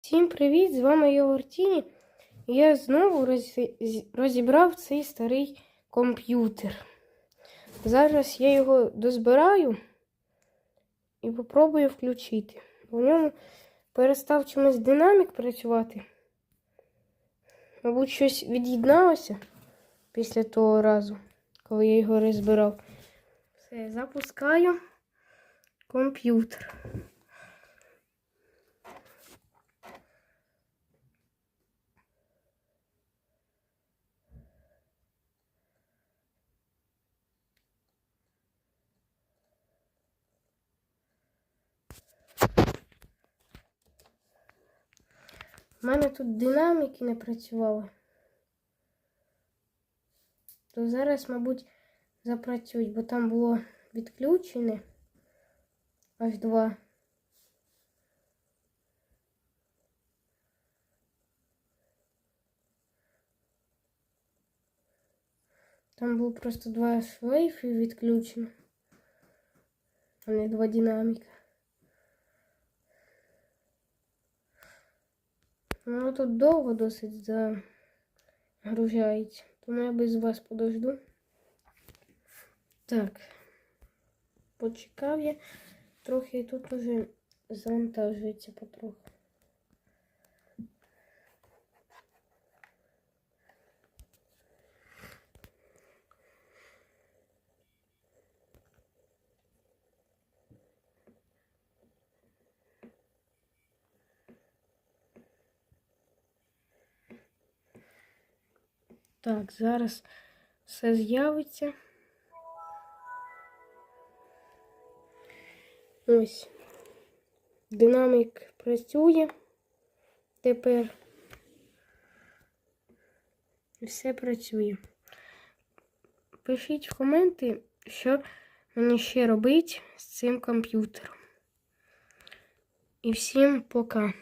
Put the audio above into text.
Всім привіт! З вами Єгор Тіні. Я знову розібрав цей старий комп'ютер. Зараз я його дозбираю і попробую включити. У ньому перестав чомусь динамік працювати. Мабуть, щось від'єдналося після того разу, коли я його розбирав. Все, запускаю комп'ютер. У мене тут динаміки не працювали. То зараз, мабуть, запрацюють, бо там було відключене аж два. Там було просто два шлейфи відключено, а не два динаміка. Ну, тут довго досить загружається, тому я без вас подожду. Так, почекав я трохи тут уже завантажується потроху. Так, зараз все з'явиться. Ось. Динамік працює тепер. Все працює. Пишіть в коменти, що мені ще робити з цим комп'ютером. І всім пока.